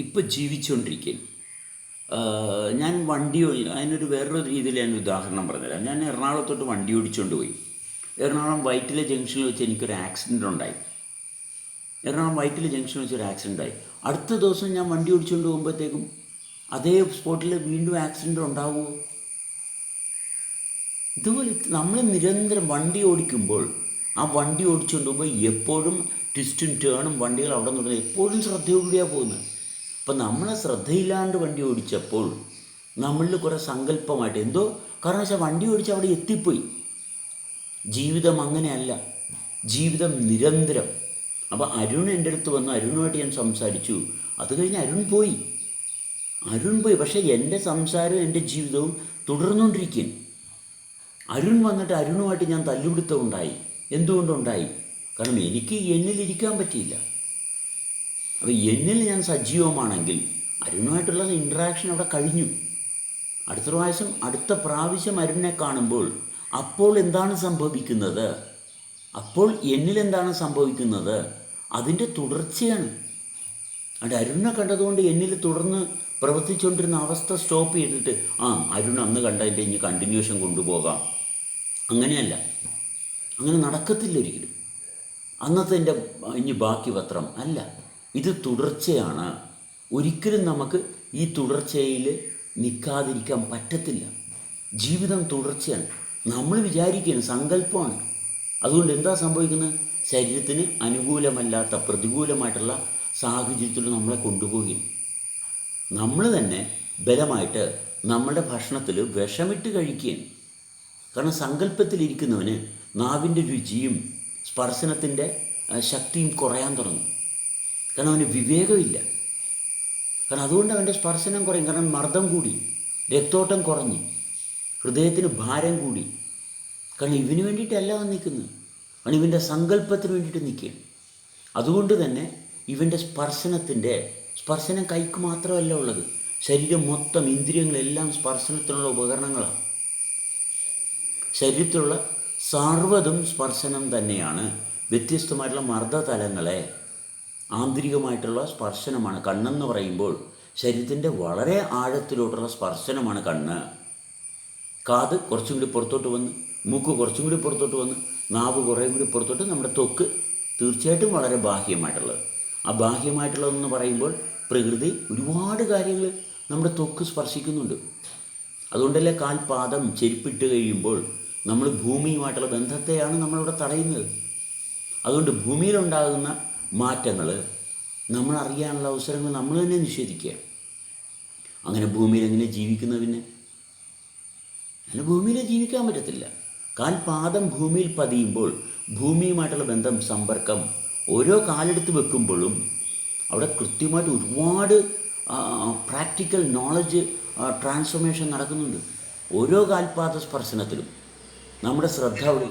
ഇപ്പം ജീവിച്ചുകൊണ്ടിരിക്കുകയും ഞാൻ വണ്ടി അതിനൊരു വേറൊരു രീതിയിൽ ഞാൻ ഉദാഹരണം പറഞ്ഞുതരാം. ഞാൻ എറണാകുളത്തോട്ട് വണ്ടി ഓടിച്ചുകൊണ്ട് പോയി. എറണാകുളം വൈറ്റിലെ ജംഗ്ഷനിൽ വെച്ച് എനിക്കൊരു ആക്സിഡന്റ് ഉണ്ടായി. എറണാകുളം വൈറ്റിലെ ജംഗ്ഷനിൽ വെച്ച് ഒരു ആക്സിഡന്റ് ആയി. അടുത്ത ദിവസം ഞാൻ വണ്ടി ഓടിച്ചുകൊണ്ട് പോകുമ്പോഴത്തേക്കും അതേ സ്പോട്ടിൽ വീണ്ടും ആക്സിഡന്റ് ഉണ്ടാവുമോ ഇതുപോലെ നമ്മൾ നിരന്തരം വണ്ടി ഓടിക്കുമ്പോൾ ആ വണ്ടി ഓടിച്ചുകൊണ്ട് പോകുമ്പോൾ എപ്പോഴും ട്വിസ്റ്റും ടേണും വണ്ടികൾ അവിടെ നിന്ന് എപ്പോഴും ശ്രദ്ധയോടുകൂടിയാണ് പോകുന്നത് അപ്പം നമ്മളെ ശ്രദ്ധയില്ലാണ്ട് വണ്ടി ഓടിച്ചപ്പോൾ നമ്മളിൽ കുറേ സങ്കല്പമായിട്ട് എന്തോ കാരണം വെച്ചാൽ വണ്ടി ഓടിച്ച് അവിടെ എത്തിപ്പോയി. ജീവിതം അങ്ങനെയല്ല. ജീവിതം നിരന്തരം. അപ്പോൾ അരുൺ എന്റെ അടുത്ത് വന്നു. അരുണുമായിട്ട് ഞാൻ സംസാരിച്ചു. അത് കഴിഞ്ഞ് അരുൺ പോയി. അരുൺ പോയി. പക്ഷേ എന്റെ സംസാരവും എന്റെ ജീവിതവും തുടർന്നുകൊണ്ടിരിക്കുകയാണ് അരുൺ വന്നിട്ട് അരുണുമായിട്ട് ഞാൻ തല്ലുപിടുത്തം ഉണ്ടായി. എന്തുകൊണ്ടുണ്ടായി? കാരണം എനിക്ക് എന്നിലിരിക്കാൻ പറ്റിയില്ല. അപ്പോൾ എന്നിൽ ഞാൻ സജീവമാണെങ്കിൽ അരുണുമായിട്ടുള്ള ഇൻട്രാക്ഷൻ അവിടെ കഴിഞ്ഞു. അടുത്ത പ്രാവശ്യം അടുത്ത പ്രാവശ്യം അരുണിനെ കാണുമ്പോൾ അപ്പോൾ എന്താണ് സംഭവിക്കുന്നത്? അപ്പോൾ എന്നിൽ എന്താണ് സംഭവിക്കുന്നത്? അതിന്റെ തുടർച്ചയാണ്. അവിടെ അരുണിനെ കണ്ടതുകൊണ്ട് എന്നിൽ തുടർന്ന് പ്രവർത്തിച്ചുകൊണ്ടിരുന്ന അവസ്ഥ സ്റ്റോപ്പ് ചെയ്തിട്ട് ആ അരുൺ അന്ന് കണ്ടതിന്റെ ഇനി കണ്ടിന്യൂഷൻ കൊണ്ടുപോകാം. അങ്ങനെയല്ല. അങ്ങനെ നടക്കത്തില്ല ഒരിക്കലും. അന്നത്തെ എന്റെ ഇനി ബാക്കി പത്രം അല്ല ഇത് തുടർച്ചയാണ്. ഒരിക്കലും നമുക്ക് ഈ തുടർച്ചയിൽ നിൽക്കാതിരിക്കാൻ പറ്റത്തില്ല. ജീവിതം തുടർച്ചയാണ്. നമ്മൾ വിചാരിക്കുകയാണ് സങ്കല്പമാണ്. അതുകൊണ്ട് എന്താ സംഭവിക്കുന്നത്? ശരീരത്തിന് അനുകൂലമല്ലാത്ത പ്രതികൂലമായിട്ടുള്ള സാഹചര്യത്തിൽ നമ്മളെ കൊണ്ടുപോകുകയും നമ്മൾ തന്നെ ബലമായിട്ട് നമ്മുടെ ഭക്ഷണത്തിൽ വിഷമിട്ട് കഴിക്കുകയാണ്. കാരണം സങ്കല്പത്തിലിരിക്കുന്നവന് നാവിന്റെ രുചിയും സ്പർശനത്തിന്റെ ശക്തിയും കുറയാൻ തുടങ്ങും. കാരണം അവന് വിവേകമില്ല. കാരണം അതുകൊണ്ട് അവന്റെ സ്പർശനം കുറയും. കാരണം മർദ്ദം കൂടി രക്തോട്ടം കുറഞ്ഞു ഹൃദയത്തിന് ഭാരം കൂടി. കാരണം ഇവന് വേണ്ടിയിട്ടല്ല അവൻ നിൽക്കുന്നത്. അവൻ ഇവന്റെ സങ്കല്പത്തിന് വേണ്ടിയിട്ട് നിൽക്കുകയാണ്. അതുകൊണ്ട് തന്നെ ഇവന്റെ സ്പർശനത്തിന്റെ സ്പർശനം കൈക്ക് മാത്രമല്ല ഉള്ളത്. ശരീരം മൊത്തം ഇന്ദ്രിയങ്ങളെല്ലാം സ്പർശനത്തിനുള്ള ഉപകരണങ്ങളാണ്. ശരീരത്തിലുള്ള സർവതും സ്പർശനം തന്നെയാണ്. വ്യത്യസ്തമായിട്ടുള്ള മർദ്ദതലങ്ങളെ ആന്തരികമായിട്ടുള്ള സ്പർശനമാണ്. കണ്ണെന്ന് പറയുമ്പോൾ ശരീരത്തിന്റെ വളരെ ആഴത്തിലോട്ടുള്ള സ്പർശനമാണ് കണ്ണ്. കാത് കുറച്ചും കൂടി പുറത്തോട്ട് വന്ന് മൂക്ക് കുറച്ചും കൂടി പുറത്തോട്ട് വന്ന് നാവ് കുറേ കൂടി പുറത്തോട്ട് നമ്മുടെ തൊക്ക് തീർച്ചയായിട്ടും വളരെ ബാഹ്യമായിട്ടുള്ളത്. ആ ബാഹ്യമായിട്ടുള്ളതെന്ന് പറയുമ്പോൾ പ്രകൃതി ഒരുപാട് കാര്യങ്ങൾ നമ്മുടെ തൊക്ക് സ്പർശിക്കുന്നുണ്ട്. അതുകൊണ്ടല്ലേ കാൽപാദം ചെരുപ്പിട്ട് കഴിയുമ്പോൾ നമ്മൾ ഭൂമിയുമായിട്ടുള്ള ബന്ധത്തെയാണ് നമ്മളിവിടെ തടയുന്നത്. അതുകൊണ്ട് ഭൂമിയിലുണ്ടാകുന്ന മാറ്റങ്ങൾ നമ്മൾ അറിയാനുള്ള അവസരങ്ങൾ നമ്മൾ തന്നെ നിഷേധിക്കുക. അങ്ങനെ ഭൂമിയിൽ എങ്ങനെ ജീവിക്കുന്ന പിന്നെ? അങ്ങനെ ഭൂമിയിൽ ജീവിക്കാൻ പറ്റത്തില്ല. കാൽപാദം ഭൂമിയിൽ പതിയുമ്പോൾ ഭൂമിയുമായിട്ടുള്ള ബന്ധം സമ്പർക്കം ഓരോ കാലെടുത്ത് വെക്കുമ്പോഴും അവിടെ കൃത്യമായിട്ട് ഒരുപാട് പ്രാക്ടിക്കൽ നോളജ് ട്രാൻസ്ഫോർമേഷൻ നടക്കുന്നുണ്ട്. ഓരോ കാൽപാദ സ്പർശനത്തിലും. നമ്മുടെ ശ്രദ്ധ അവിടെ